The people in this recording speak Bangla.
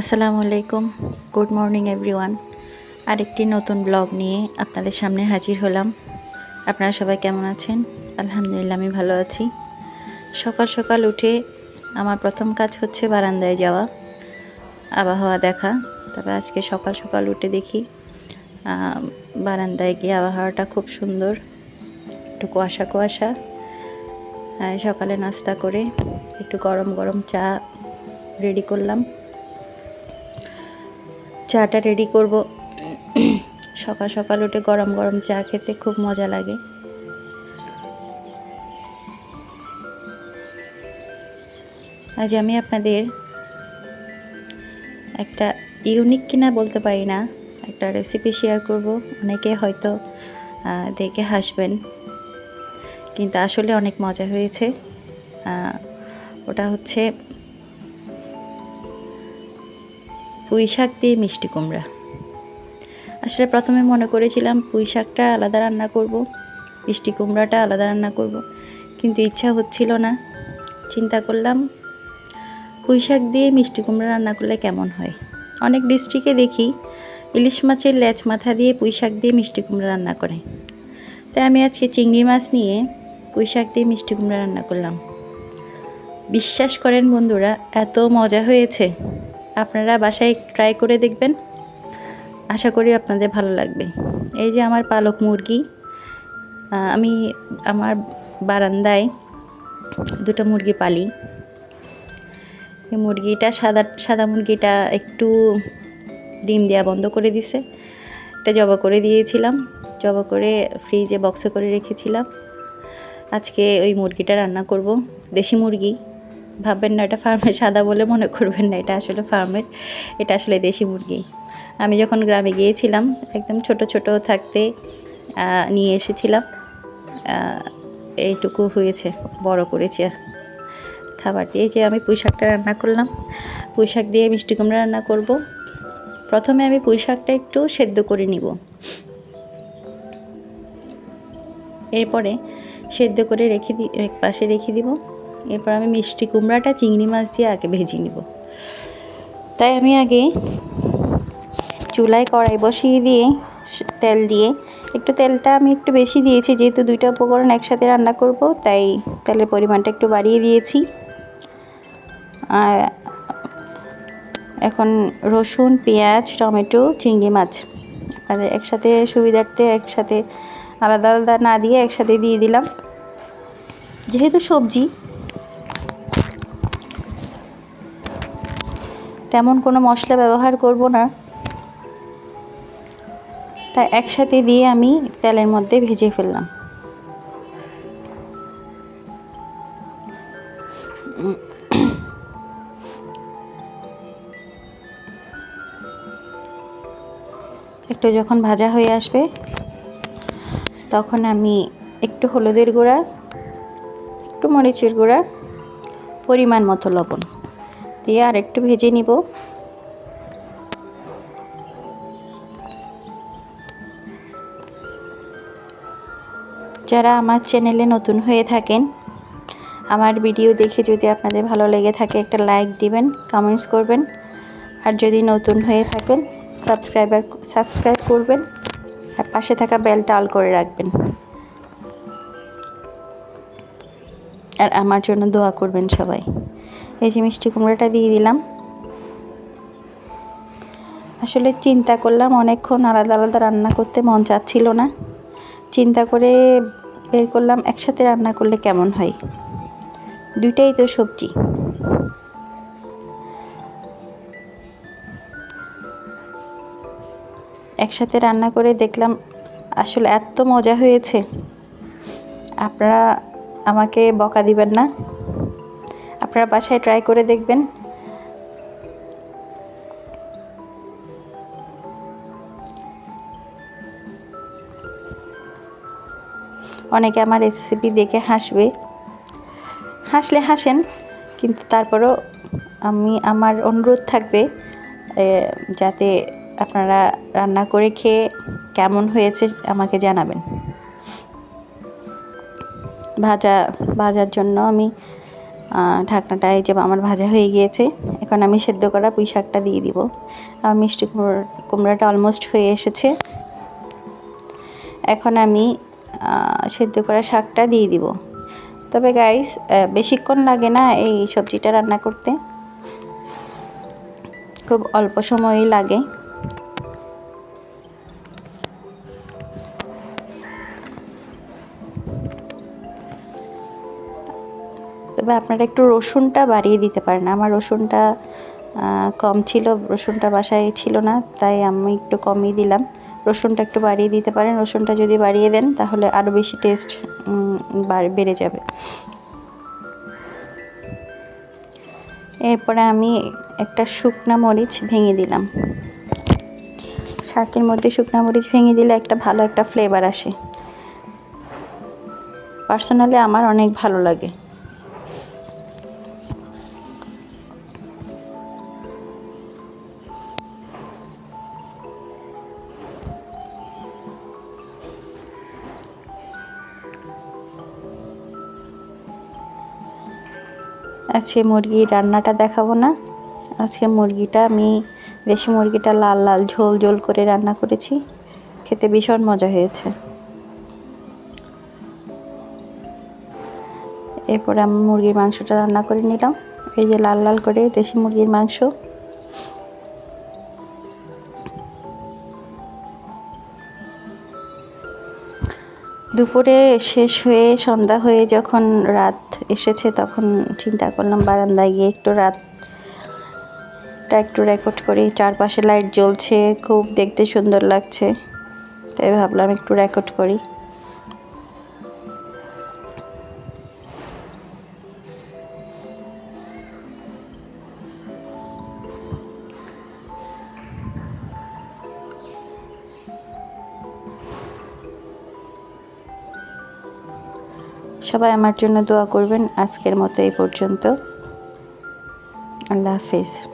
আসসালামু আলাইকুম। গুড মর্নিং এভরিওয়ান আরেকটি নতুন ব্লগ নিয়ে আপনাদের সামনে হাজির হলাম। আপনারা সবাই কেমন আছেন? আলহামদুলিল্লাহ, আমি ভালো আছি। সকাল সকাল উঠে আমার প্রথম কাজ হচ্ছে বারান্দায় যাওয়া, আবহাওয়া দেখা। তবে আজকে সকাল সকাল উঠে দেখি বারান্দায় গিয়ে আবহাওয়াটা খুব সুন্দর, একটু কুয়াশা কুয়াশা। সকালে নাস্তা করে একটু গরম গরম চা রেডি করলাম। চাটা রেডি করব। সকাল সকাল উঠে গরম গরম চা খেতে খুব মজা লাগে। আজ আমি আপনাদের একটা ইউনিক কিনা বলতে পারি না, একটা রেসিপি শেয়ার করব। অনেকে হয়তো দেখে হাসবেন, কিন্তু আসলে অনেক মজা হয়েছে। ওটা হচ্ছে পুঁই শাক দিয়ে মিষ্টি কুমড়া। আসলে প্রথমে মনে করেছিলাম পুঁই শাকটা আলাদা রান্না করব, মিষ্টি কুমড়াটা আলাদা রান্না করব, কিন্তু ইচ্ছা হচ্ছিল না। চিন্তা করলাম পুঁই শাক দিয়ে মিষ্টি কুমড়া রান্না করলে কেমন হয়? অনেক ডিস্ট্রিক্টে দেখি, ইলিশ মাছের লেজ মাথা দিয়ে পুঁই শাক দিয়ে মিষ্টি কুমড়া রান্না করে। তাই আমি আজকে চিংড়ি মাছ নিয়ে পুঁই শাক দিয়ে মিষ্টি কুমড়া রান্না করলাম। বিশ্বাস করেন বন্ধুরা, এত মজা হয়েছে। আপনারা বাসায় ট্রাই করে দেখবেন। আশা করি আপনাদের ভালো লাগবে। এই যে আমার পালক মুরগি আমি আমার বারান্দায় দুটো মুরগি পালি। এই মুরগিটা সাদা সাদা মুরগিটা একটু ডিম দেওয়া বন্ধ করে দিছে। এটা জবা করে দিয়েছিলাম। জবা করে ফ্রিজে বক্সে করে রেখেছিলাম। আজকে ওই মুরগিটা রান্না করব, দেশি মুরগি। ভাববেন না, এটা ফার্মের সাদা বলে মনে করবেন না, এটা আসলে ফার্মের এটা আসলে দেশি মুরগি। আমি যখন গ্রামে গিয়েছিলাম, একদম ছোট ছোট থাকতে নিয়ে এসেছিলাম এইটুকু হয়েছে, বড় করেছি খাবার দিয়ে। যে আমি পুঁই শাকটা রান্না করলাম পুঁই শাক দিয়ে মিষ্টি কুমড়া রান্না করব। প্রথমে আমি পুঁই শাকটা একটু সেদ্ধ করে নিব। এরপরে সেদ্ধ করে রেখে দি এক পাশে রেখে দিব। এরপর আমি মিষ্টি কুমড়াটা, চিংড়ি মাছ দিয়ে আগে ভেজে নিব। তাই আমি আগে চুলায় কড়াই বসিয়ে দিয়ে তেল দিয়ে, একটু তেলটা আমি একটু বেশি দিয়েছি, যেহেতু দুইটা উপকরণ একসাথে রান্না করব, তাই তেলের পরিমাণটা একটু বাড়িয়ে দিয়েছি। আর এখন রসুন, পেঁয়াজ, টমেটো, চিংড়ি মাছ আপনাদের একসাথে সুবিধার্থে একসাথে আলাদা আলাদা না দিয়ে একসাথে দিয়ে দিলাম। যেহেতু সবজি তেমন কোনো মশলা ব্যবহার করব না। তাই একসাথে দিয়ে আমি তেলের মধ্যে ভেজে ফেললাম। একটু যখন ভাজা হয়ে আসবে, তখন আমি একটু হলুদের গুঁড়া, একটু মরিচের গুঁড়া, পরিমাণ মতো লবণ। দিয়ে আর একটু ভেজে নিব। যারা আমার চ্যানেলে নতুন হয়ে থাকেন, আমার ভিডিও দেখে যদি আপনাদের ভালো লেগে থাকে, একটা লাইক দিবেন কমেন্টস করবেন। আর যদি নতুন হয়ে থাকেন সাবস্ক্রাইবার সাবস্ক্রাইব করবেন। আর পাশে থাকা বেলটা অল করে রাখবেন। আর আমার জন্য দোয়া করবেন সবাই। এই যে মিষ্টি কুমড়োটা দিয়ে দিলাম। আসলে চিন্তা করলাম অনেকক্ষণ আলাদা আলাদা রান্না করতে মন চাচ্ছিল না। চিন্তা করে বের করলাম, একসাথে রান্না করলে কেমন হয়? দুইটাই তো সবজি। একসাথে রান্না করে দেখলাম আসলে এত মজা হয়েছে। আপনারা আমাকে বকা দিবেন না। আপনারা বাসায় ট্রাই করে দেখবেন। অনেকে আমার রেসিপি দেখে হাসবে। হাসলে হাসেন, কিন্তু তারপরও আমি আমার অনুরোধ থাকবে যাতে আপনারা রান্না করে খেয়ে কেমন হয়েছে আমাকে জানাবেন। ভাজা ভাজার জন্য আমি আহ, ঢাকনাটা এই যে আমার ভাজা হয়ে গিয়েছে। এখন আমি সেদ্ধ করা পুঁই শাকটা দিয়ে দিব। আর মিষ্টি কুমড়ো কুমড়াটা অলমোস্ট হয়ে এসেছে। এখন আমি সেদ্ধ করা শাকটা দিয়ে দিব। তবে গাইস বেশিক্ষণ লাগে না এই সবজিটা রান্না করতে। খুব অল্প সময়ই লাগে। তবে আপনারা একটু রসুনটা বাড়িয়ে দিতে পারেন। আমার রসুনটা কম ছিল, রসুনটা বাসায় ছিল না, তাই আমি একটু কমই দিলাম। রসুনটা একটু বাড়িয়ে দিতে পারেন। রসুনটা যদি বাড়িয়ে দেন, তাহলে আরও বেশি টেস্ট বেড়ে যাবে। এরপরে আমি একটা শুকনা মরিচ ভেঙে দিলাম। শাকের মধ্যে শুকনা মরিচ ভেঙে দিলে একটা ভালো একটা ফ্লেভার আসে। পার্সোনালি আমার অনেক ভালো লাগে। আজকে মুরগির রান্নাটা দেখাবো না। আজকে মুরগিটা আমি দেশি মুরগিটা লাল লাল ঝোল ঝোল করে রান্না করেছি। খেতে ভীষণ মজা হয়েছে। এরপর আমি মুরগির মাংসটা রান্না করে নিলাম। এই যে লাল লাল করে দেশি মুরগির মাংস। দুপুরে শেষ হয়ে সন্ধ্যা হয়ে যখন রাত এসেছে তখন চিন্তা করলাম বারান্দায় গিয়ে একটু রাতটা একটু রেকর্ড করি। চারপাশে লাইট জ্বলছে, খুব দেখতে সুন্দর লাগছে। তাই ভাবলাম একটু রেকর্ড করি। সবাই আমার জন্য দোয়া করবেন আজকের মতো এই পর্যন্ত। আল্লাহ হাফিজ।